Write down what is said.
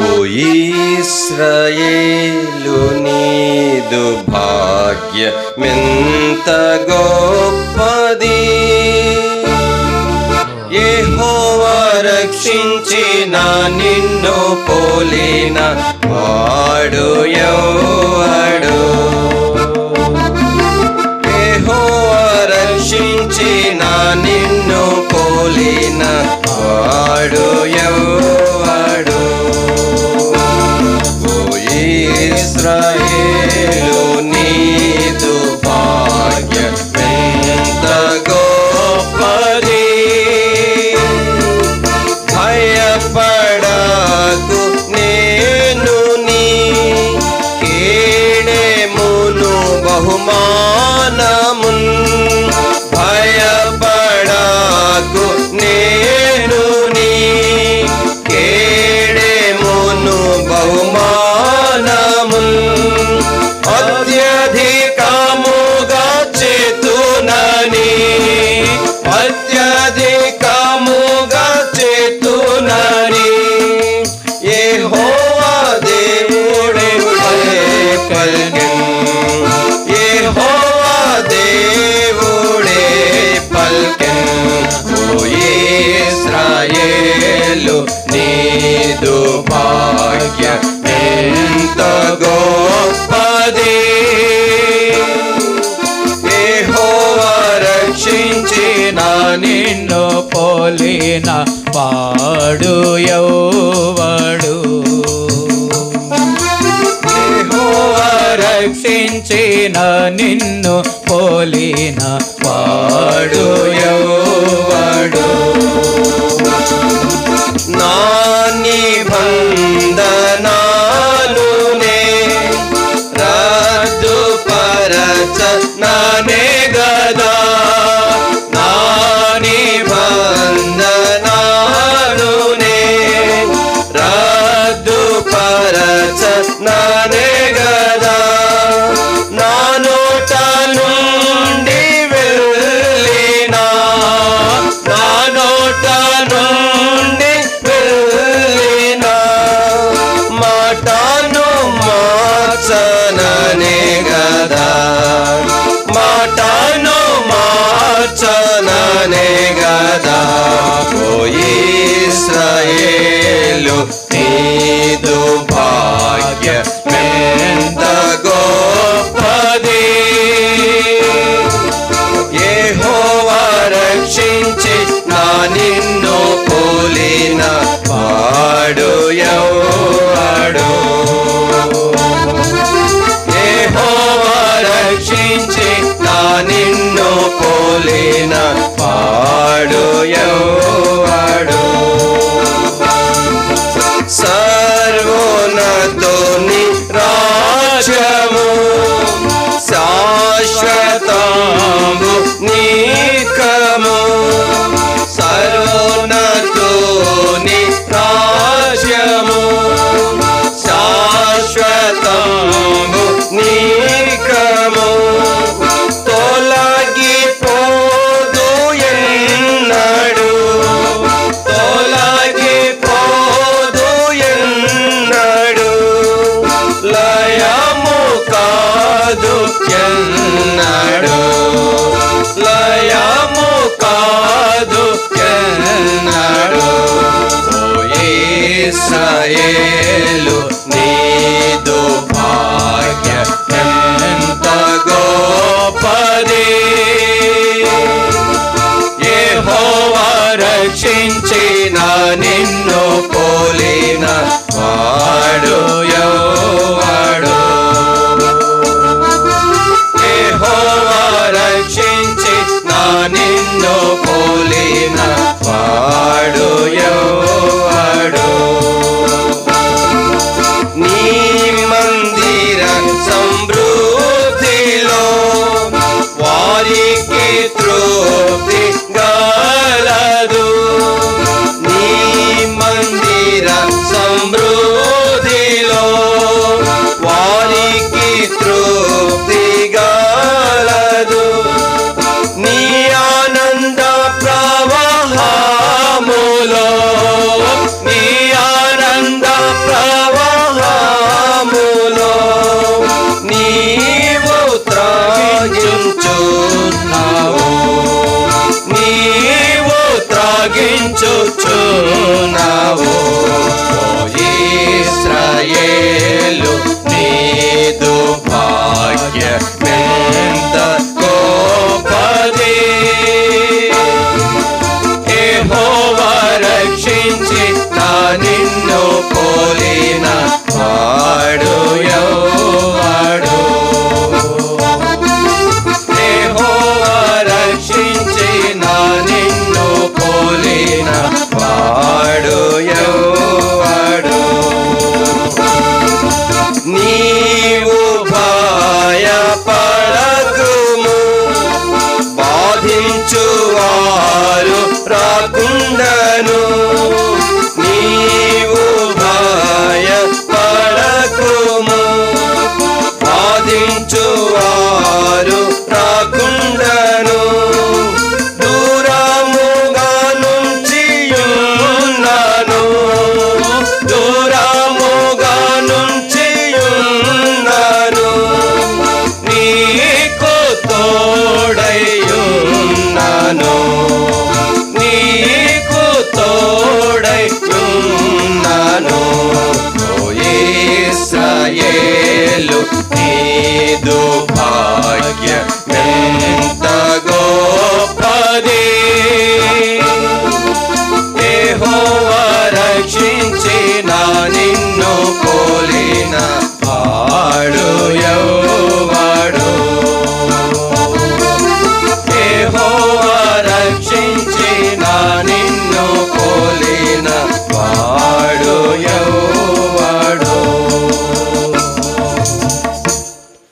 ఓ ఇస్రాయేలు నీదు భాగ్యమెంత గొప్పది. యెహోవా రక్షించిన నిన్ను పోలిన వాడు ఎవడు? యెహోవా రక్షించిన నిన్ను పోలిన ఇస్రాయేలు నీదు భాగ్య ఎంత గొప్పది రక్షించిన నిన్ను పోలిన పాడు ఎవడు? రక్షించిన నిన్ను పోలిన పాడు ఎవడు? నిబంధనాలునే రద్దు పరచ నానే గదా నా నిబంధనాలునే రద్దు పరచ నానే రక్షించి రక్షించిన నిన్ను పోలిన వాడు. ఎవడు యెహోవా రక్షించి నా నిన్ను పోలిన వాడు. ఎవడు నీ మందిర సమృద్ధిలో వారికి తృప్తి